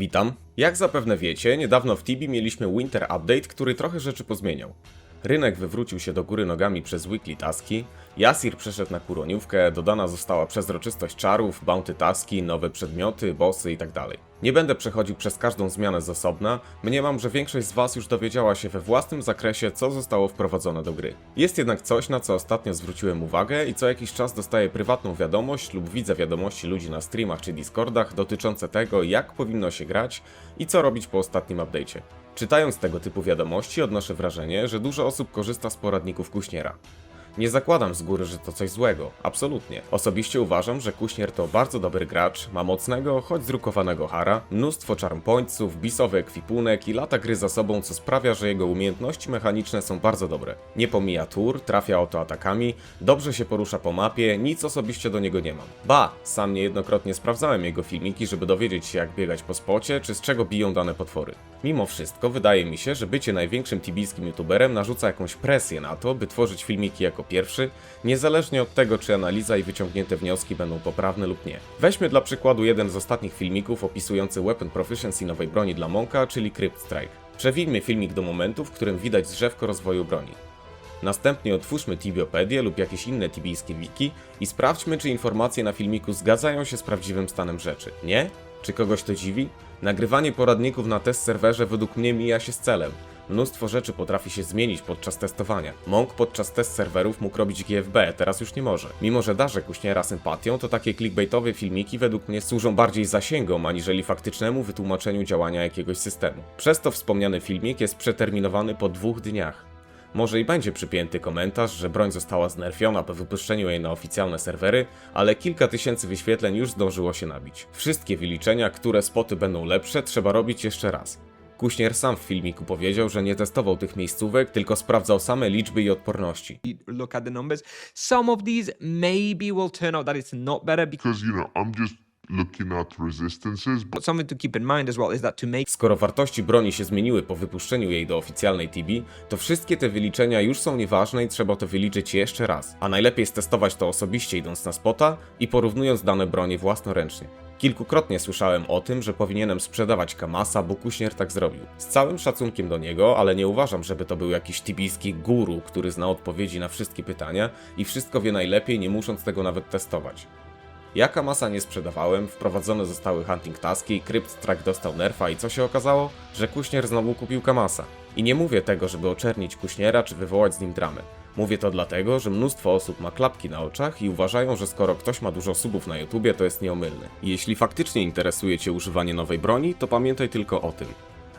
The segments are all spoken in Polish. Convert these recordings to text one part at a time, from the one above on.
Witam. Jak zapewne wiecie, niedawno w Tibi mieliśmy Winter Update, który trochę rzeczy pozmieniał. Rynek wywrócił się do góry nogami przez weekly taski, Jasir przeszedł na kuroniówkę, dodana została przezroczystość czarów, bounty taski, nowe przedmioty, bossy itd. Nie będę przechodził przez każdą zmianę z osobna, mniemam, że większość z Was już dowiedziała się we własnym zakresie, co zostało wprowadzone do gry. Jest jednak coś, na co ostatnio zwróciłem uwagę i co jakiś czas dostaję prywatną wiadomość lub widzę wiadomości ludzi na streamach czy Discordach dotyczące tego, jak powinno się grać i co robić po ostatnim update'cie. Czytając tego typu wiadomości odnoszę wrażenie, że dużo osób korzysta z poradników Kuśniera. Nie zakładam z góry, że to coś złego, absolutnie. Osobiście uważam, że Kuśnier to bardzo dobry gracz, ma mocnego, choć zrukowanego hara, mnóstwo charm pointsów, bisowy ekwipunek i lata gry za sobą, co sprawia, że jego umiejętności mechaniczne są bardzo dobre. Nie pomija tur, trafia oto atakami, dobrze się porusza po mapie, nic osobiście do niego nie mam. Ba, sam niejednokrotnie sprawdzałem jego filmiki, żeby dowiedzieć się jak biegać po spocie, czy z czego biją dane potwory. Mimo wszystko, wydaje mi się, że bycie największym tibijskim youtuberem narzuca jakąś presję na to, by tworzyć filmiki jako pierwszy, niezależnie od tego, czy analiza i wyciągnięte wnioski będą poprawne lub nie. Weźmy dla przykładu jeden z ostatnich filmików opisujący weapon proficiency nowej broni dla Monka, czyli Crypt Strike. Przewijmy filmik do momentu, w którym widać drzewko rozwoju broni. Następnie otwórzmy Tibiopedię lub jakieś inne tibijskie wiki i sprawdźmy, czy informacje na filmiku zgadzają się z prawdziwym stanem rzeczy. Nie? Czy kogoś to dziwi? Nagrywanie poradników na test serwerze według mnie mija się z celem. Mnóstwo rzeczy potrafi się zmienić podczas testowania. Monk podczas test serwerów mógł robić GFB, teraz już nie może. Mimo, że darzę kuśniera sympatią, to takie clickbaitowe filmiki według mnie służą bardziej zasięgom, aniżeli faktycznemu wytłumaczeniu działania jakiegoś systemu. Przez to wspomniany filmik jest przeterminowany po dwóch dniach. Może i będzie przypięty komentarz, że broń została znerfiona po wypuszczeniu jej na oficjalne serwery, ale kilka tysięcy wyświetleń już zdążyło się nabić. Wszystkie wyliczenia, które spoty będą lepsze, trzeba robić jeszcze raz. Kuśnier sam w filmiku powiedział, że nie testował tych miejscówek, tylko sprawdzał same liczby i odporności. look at the numbers. Some of these maybe will turn out that it's not better because you know I'm just looking at resistances, but something to keep in mind as well is that to make Skoro wartości broni się zmieniły po wypuszczeniu jej do oficjalnej TB, to wszystkie te wyliczenia już są nieważne i trzeba to wyliczyć jeszcze raz. A najlepiej jest testować to osobiście idąc na spota i porównując dane bronie własnoręcznie. Kilkukrotnie słyszałem o tym, że powinienem sprzedawać Kamasa, bo Kuśnier tak zrobił. Z całym szacunkiem do niego, ale nie uważam, żeby to był jakiś tibijski guru, który zna odpowiedzi na wszystkie pytania i wszystko wie najlepiej, nie musząc tego nawet testować. Ja Kamasa nie sprzedawałem, wprowadzone zostały hunting taski, Crypt Track dostał nerfa i co się okazało? Że Kuśnier znowu kupił Kamasa. I nie mówię tego, żeby oczernić Kuśniera czy wywołać z nim dramę. Mówię to dlatego, że mnóstwo osób ma klapki na oczach i uważają, że skoro ktoś ma dużo subów na YouTubie, to jest nieomylny. Jeśli faktycznie interesuje Cię używanie nowej broni, to pamiętaj tylko o tym.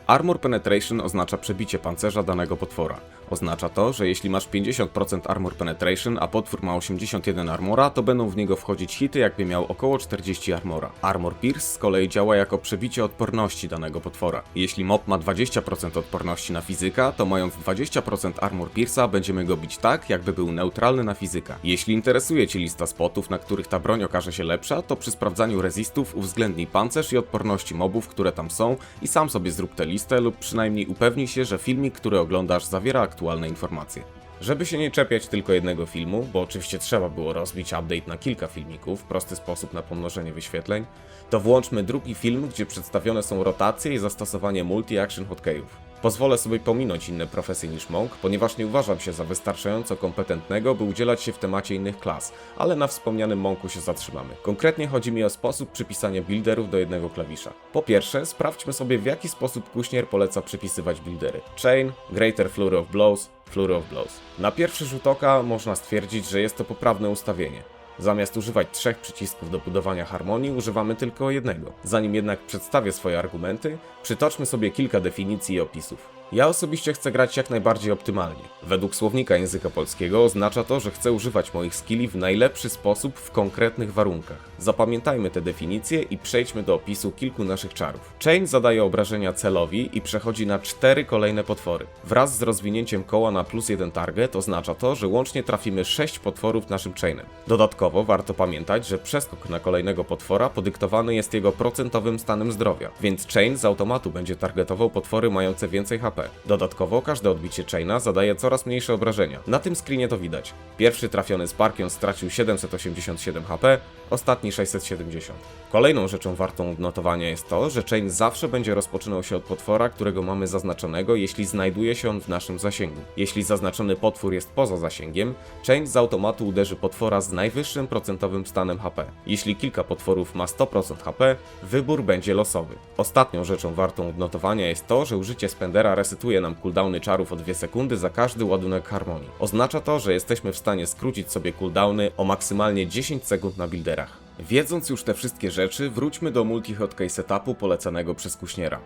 Armor Penetration oznacza przebicie pancerza danego potwora. Oznacza to, że jeśli masz 50% Armor Penetration, a potwór ma 81 armora, to będą w niego wchodzić hity, jakby miał około 40 armora. Armor Pierce z kolei działa jako przebicie odporności danego potwora. Jeśli mob ma 20% odporności na fizyka, to mając 20% Armor Pierce'a będziemy go bić tak, jakby był neutralny na fizyka. Jeśli interesuje Cię lista spotów, na których ta broń okaże się lepsza, to przy sprawdzaniu rezistów uwzględnij pancerz i odporności mobów, które tam są i sam sobie zrób tę listę lub przynajmniej upewnij się, że filmik, który oglądasz zawiera aktualne informacje. Żeby się nie czepiać tylko jednego filmu, bo oczywiście trzeba było rozbić update na kilka filmików, prosty sposób na pomnożenie wyświetleń, to włączmy drugi film, gdzie przedstawione są rotacje i zastosowanie multi-action hotkeyów. Pozwolę sobie pominąć inne profesje niż Monk, ponieważ nie uważam się za wystarczająco kompetentnego, by udzielać się w temacie innych klas, ale na wspomnianym Monku się zatrzymamy. Konkretnie chodzi mi o sposób przypisania builderów do jednego klawisza. Po pierwsze, sprawdźmy sobie w jaki sposób Kuśnier poleca przypisywać buildery. Chain, Greater Flurry of Blows, Flurry of Blows. Na pierwszy rzut oka można stwierdzić, że jest to poprawne ustawienie. Zamiast używać trzech przycisków do budowania harmonii, używamy tylko jednego. Zanim jednak przedstawię swoje argumenty, przytoczmy sobie kilka definicji i opisów. Ja osobiście chcę grać jak najbardziej optymalnie. Według słownika języka polskiego oznacza to, że chcę używać moich skilli w najlepszy sposób w konkretnych warunkach. Zapamiętajmy te definicje i przejdźmy do opisu kilku naszych czarów. Chain zadaje obrażenia celowi i przechodzi na cztery kolejne potwory. Wraz z rozwinięciem koła na plus jeden target oznacza to, że łącznie trafimy 6 potworów naszym chainem. Dodatkowo warto pamiętać, że przeskok na kolejnego potwora podyktowany jest jego procentowym stanem zdrowia, więc chain z automatu będzie targetował potwory mające więcej HP. Dodatkowo każde odbicie Chaina zadaje coraz mniejsze obrażenia. Na tym screenie to widać. Pierwszy trafiony z Parkion stracił 787 HP, ostatni 670. Kolejną rzeczą wartą odnotowania jest to, że Chain zawsze będzie rozpoczynał się od potwora, którego mamy zaznaczonego, jeśli znajduje się on w naszym zasięgu. Jeśli zaznaczony potwór jest poza zasięgiem, Chain z automatu uderzy potwora z najwyższym procentowym stanem HP. Jeśli kilka potworów ma 100% HP, wybór będzie losowy. Ostatnią rzeczą wartą odnotowania jest to, że użycie Spendera resetuje nam cooldowny czarów o 2 sekundy za każdy ładunek harmonii. Oznacza to, że jesteśmy w stanie skrócić sobie cooldowny o maksymalnie 10 sekund na builderach. Wiedząc już te wszystkie rzeczy, wróćmy do multi-hotkey setupu polecanego przez Kuśniera.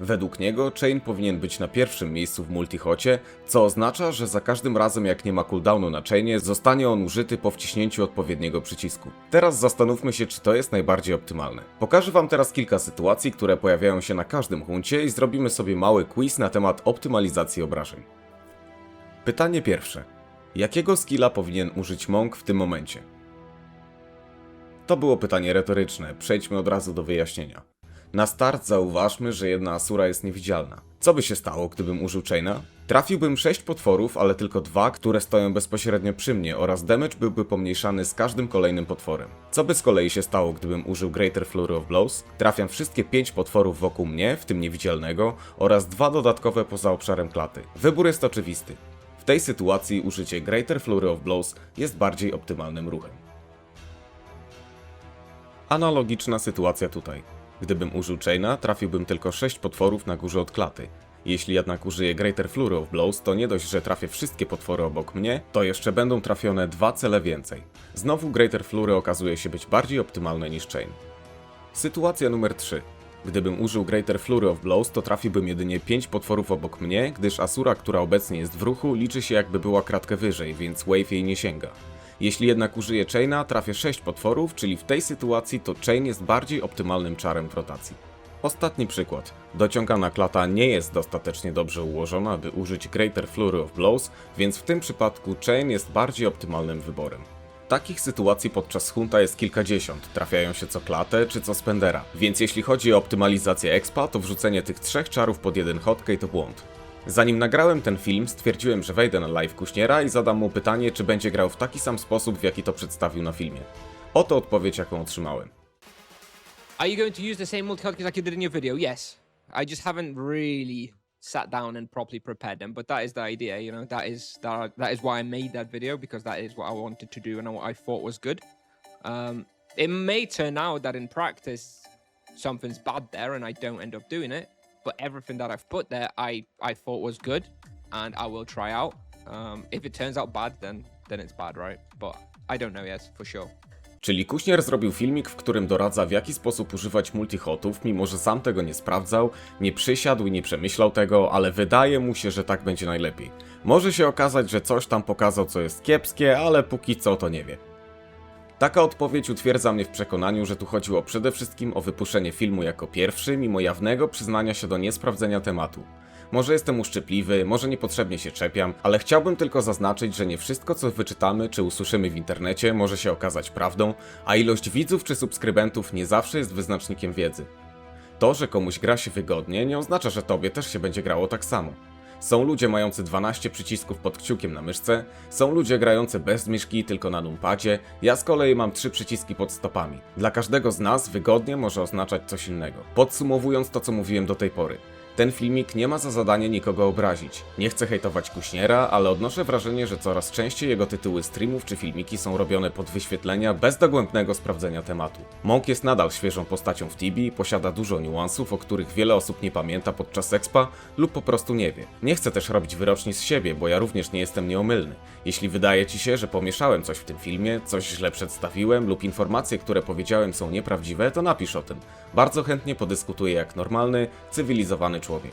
Według niego Chain powinien być na pierwszym miejscu w multihocie, co oznacza, że za każdym razem jak nie ma cooldownu na chainie, zostanie on użyty po wciśnięciu odpowiedniego przycisku. Teraz zastanówmy się, czy to jest najbardziej optymalne. Pokażę wam teraz kilka sytuacji, które pojawiają się na każdym huncie i zrobimy sobie mały quiz na temat optymalizacji obrażeń. Pytanie pierwsze. Jakiego skilla powinien użyć Monk w tym momencie? To było pytanie retoryczne, przejdźmy od razu do wyjaśnienia. Na start zauważmy, że jedna Asura jest niewidzialna. Co by się stało, gdybym użył Chaina? Trafiłbym 6 potworów, ale tylko dwa, które stoją bezpośrednio przy mnie oraz damage byłby pomniejszany z każdym kolejnym potworem. Co by z kolei się stało, gdybym użył Greater Flurry of Blows? Trafiam wszystkie 5 potworów wokół mnie, w tym niewidzialnego, oraz dwa dodatkowe poza obszarem klaty. Wybór jest oczywisty. W tej sytuacji użycie Greater Flurry of Blows jest bardziej optymalnym ruchem. Analogiczna sytuacja tutaj. Gdybym użył Chaina, trafiłbym tylko 6 potworów na górze od klaty. Jeśli jednak użyję Greater Flurry of Blows, to nie dość, że trafię wszystkie potwory obok mnie, to jeszcze będą trafione dwa cele więcej. Znowu Greater Flurry okazuje się być bardziej optymalne niż Chain. Sytuacja numer 3. Gdybym użył Greater Flurry of Blows, to trafiłbym jedynie 5 potworów obok mnie, gdyż Asura, która obecnie jest w ruchu, liczy się jakby była kratkę wyżej, więc Wave jej nie sięga. Jeśli jednak użyję Chaina, trafię 6 potworów, czyli w tej sytuacji to Chain jest bardziej optymalnym czarem w rotacji. Ostatni przykład. Dociągana klata nie jest dostatecznie dobrze ułożona, by użyć Greater Flurry of Blows, więc w tym przypadku Chain jest bardziej optymalnym wyborem. Takich sytuacji podczas hunta jest kilkadziesiąt, trafiają się co klatę czy co spendera, więc jeśli chodzi o optymalizację expa, to wrzucenie tych trzech czarów pod jeden hotkey to błąd. Zanim nagrałem ten film, stwierdziłem, że wejdę na live Kuśniera i zadam mu pytanie, czy będzie grał w taki sam sposób, w jaki to przedstawił na filmie. Oto odpowiedź, jaką otrzymałem. Are you going to use the same multi-hotkeys like you did in your video? Yes. I just haven't really sat down and properly prepared them, but that is the idea, you know. That is that, that is why I made that video because that is what I wanted to do and what I thought was good. Um, it may turn out that in practice something's bad there and I don't end up doing it, but everything that I've put there I I thought was good and I will try out. Um, if it turns out bad, then then it's bad, right? But I don't know yet for sure. Czyli Kuśnier zrobił filmik, w którym doradza w jaki sposób używać multihotów, mimo że sam tego nie sprawdzał, nie przysiadł i nie przemyślał tego, ale wydaje mu się, że tak będzie najlepiej. Może się okazać, że coś tam pokazał, co jest kiepskie, ale póki co to nie wie. Taka odpowiedź utwierdza mnie w przekonaniu, że tu chodziło przede wszystkim o wypuszczenie filmu jako pierwszy, mimo jawnego przyznania się do niesprawdzenia tematu. Może jestem uszczypliwy, może niepotrzebnie się czepiam, ale chciałbym tylko zaznaczyć, że nie wszystko co wyczytamy czy usłyszymy w internecie może się okazać prawdą, a ilość widzów czy subskrybentów nie zawsze jest wyznacznikiem wiedzy. To, że komuś gra się wygodnie, nie oznacza, że tobie też się będzie grało tak samo. Są ludzie mający 12 przycisków pod kciukiem na myszce, są ludzie grający bez myszki, tylko na numpadzie, ja z kolei mam 3 przyciski pod stopami. Dla każdego z nas wygodnie może oznaczać coś innego. Podsumowując to, co mówiłem do tej pory. Ten filmik nie ma za zadanie nikogo obrazić. Nie chcę hejtować Kuśniera, ale odnoszę wrażenie, że coraz częściej jego tytuły streamów czy filmiki są robione pod wyświetlenia bez dogłębnego sprawdzenia tematu. Monk jest nadal świeżą postacią w Tibi, posiada dużo niuansów, o których wiele osób nie pamięta podczas expa lub po prostu nie wie. Nie chcę też robić wyroczni z siebie, bo ja również nie jestem nieomylny. Jeśli wydaje ci się, że pomieszałem coś w tym filmie, coś źle przedstawiłem lub informacje, które powiedziałem są nieprawdziwe, to napisz o tym. Bardzo chętnie podyskutuję jak normalny, cywilizowany człowiek.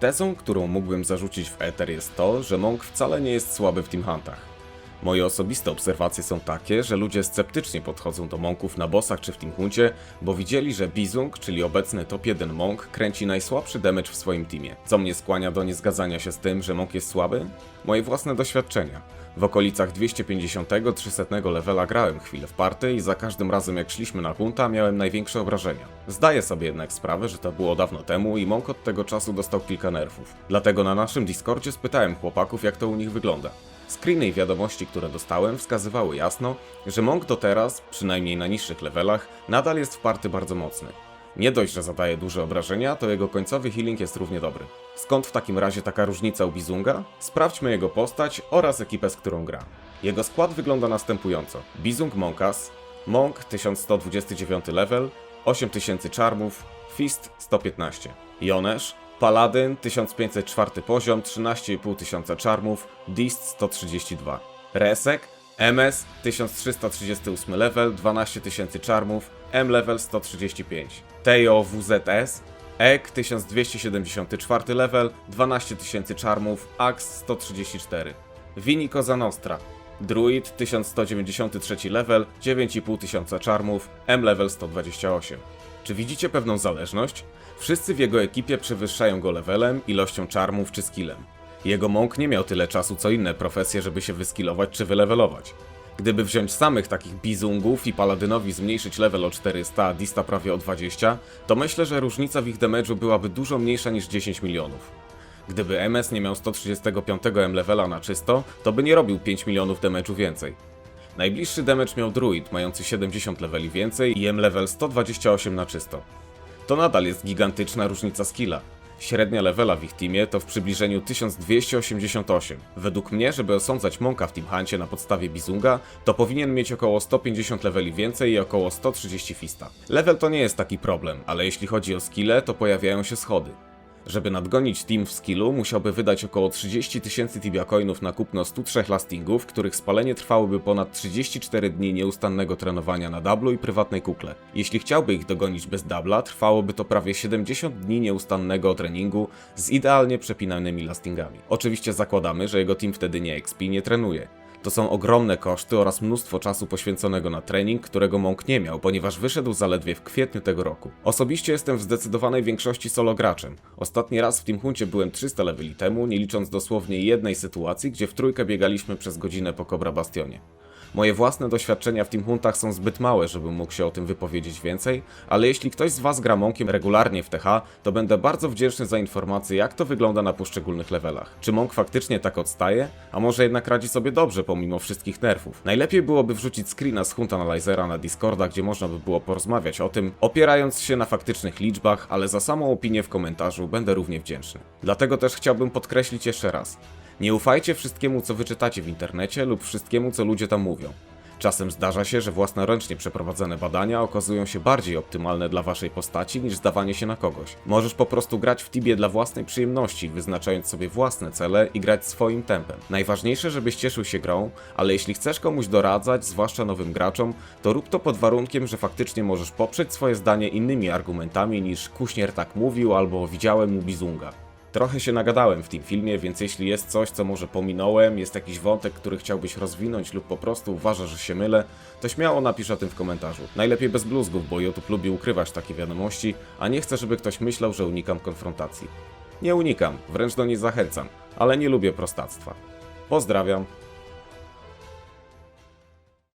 Tezą, którą mógłbym zarzucić w Ether jest to, że Monk wcale nie jest słaby w Team Huntach. Moje osobiste obserwacje są takie, że ludzie sceptycznie podchodzą do Monków na bossach czy w Team Huncie, bo widzieli, że Bizung, czyli obecny top 1 Monk, kręci najsłabszy damage w swoim teamie. Co mnie skłania do niezgadzania się z tym, że Monk jest słaby? Moje własne doświadczenia. W okolicach 250-300 levela grałem chwilę w party i za każdym razem jak szliśmy na hunta miałem największe obrażenia. Zdaję sobie jednak sprawę, że to było dawno temu i Monk od tego czasu dostał kilka nerfów. Dlatego na naszym Discordzie spytałem chłopaków jak to u nich wygląda. Screeny i wiadomości, które dostałem, wskazywały jasno, że Monk do teraz, przynajmniej na niższych levelach, nadal jest w party bardzo mocny. Nie dość, że zadaje duże obrażenia, to jego końcowy healing jest równie dobry. Skąd w takim razie taka różnica u Bizunga? Sprawdźmy jego postać oraz ekipę, z którą gra. Jego skład wygląda następująco. Bizung Monkas, Monk 1129 level, 8000 charmów, Fist 115. Jonesz, Paladyn 1504 poziom, 13,5 tysiąca charmów, Dist 132. Resek, MS 1338 level, 12 tysięcy charmów, M level 135. Teo WZS, EK 1274 level, 12 tysięcy charmów, Ax 134. Vini Cosa Nostra, Druid 1193 level, 9,5 tysiąca charmów, M level 128. Czy widzicie pewną zależność? Wszyscy w jego ekipie przewyższają go levelem, ilością charmów czy skillem. Jego monk nie miał tyle czasu co inne profesje, żeby się wyskillować czy wylevelować. Gdyby wziąć samych takich bizungów i paladynowi zmniejszyć level o 400, a dista prawie o 20, to myślę, że różnica w ich damage'u byłaby dużo mniejsza niż 10 milionów. Gdyby MS nie miał 135 M levela na czysto, to by nie robił 5 milionów damage'u więcej. Najbliższy damage miał Druid, mający 70 leveli więcej i M level 128 na czysto. To nadal jest gigantyczna różnica skilla. Średnia levela w ich teamie to w przybliżeniu 1288. Według mnie, żeby osądzać Monka w Team Huncie na podstawie Bizunga, to powinien mieć około 150 leveli więcej i około 130 fista. Level to nie jest taki problem, ale jeśli chodzi o skille, to pojawiają się schody. Żeby nadgonić team w skillu, musiałby wydać około 30 tysięcy tibia coinów na kupno 103 lastingów, których spalenie trwałoby ponad 34 dni nieustannego trenowania na dublu i prywatnej kukle. Jeśli chciałby ich dogonić bez dubla, trwałoby to prawie 70 dni nieustannego treningu z idealnie przepinanymi lastingami. Oczywiście zakładamy, że jego team wtedy nie expi, nie trenuje. To są ogromne koszty oraz mnóstwo czasu poświęconego na trening, którego Monk nie miał, ponieważ wyszedł zaledwie w kwietniu tego roku. Osobiście jestem w zdecydowanej większości solo graczem. Ostatni raz w Team Huncie byłem 300 leveli temu, nie licząc dosłownie jednej sytuacji, gdzie w trójkę biegaliśmy przez godzinę po Cobra Bastionie. Moje własne doświadczenia w Team Huntach są zbyt małe, żebym mógł się o tym wypowiedzieć więcej, ale jeśli ktoś z Was gra Monkiem regularnie w TH, to będę bardzo wdzięczny za informacje, jak to wygląda na poszczególnych levelach. Czy Monk faktycznie tak odstaje? A może jednak radzi sobie dobrze pomimo wszystkich nerfów? Najlepiej byłoby wrzucić screena z Hunt Analyzera na Discorda, gdzie można by było porozmawiać o tym, opierając się na faktycznych liczbach, ale za samą opinię w komentarzu będę równie wdzięczny. Dlatego też chciałbym podkreślić jeszcze raz. Nie ufajcie wszystkiemu, co wyczytacie w internecie lub wszystkiemu, co ludzie tam mówią. Czasem zdarza się, że własnoręcznie przeprowadzone badania okazują się bardziej optymalne dla waszej postaci niż zdawanie się na kogoś. Możesz po prostu grać w Tibie dla własnej przyjemności, wyznaczając sobie własne cele i grać swoim tempem. Najważniejsze, żebyś cieszył się grą, ale jeśli chcesz komuś doradzać, zwłaszcza nowym graczom, to rób to pod warunkiem, że faktycznie możesz poprzeć swoje zdanie innymi argumentami niż Kuśnier tak mówił albo widziałem u Bizunga. Trochę się nagadałem w tym filmie, więc jeśli jest coś, co może pominąłem, jest jakiś wątek, który chciałbyś rozwinąć lub po prostu uważasz, że się mylę, to śmiało napisz o tym w komentarzu. Najlepiej bez bluzgów, bo YouTube lubi ukrywać takie wiadomości, a nie chcę, żeby ktoś myślał, że unikam konfrontacji. Nie unikam, wręcz do niej zachęcam, ale nie lubię prostactwa. Pozdrawiam.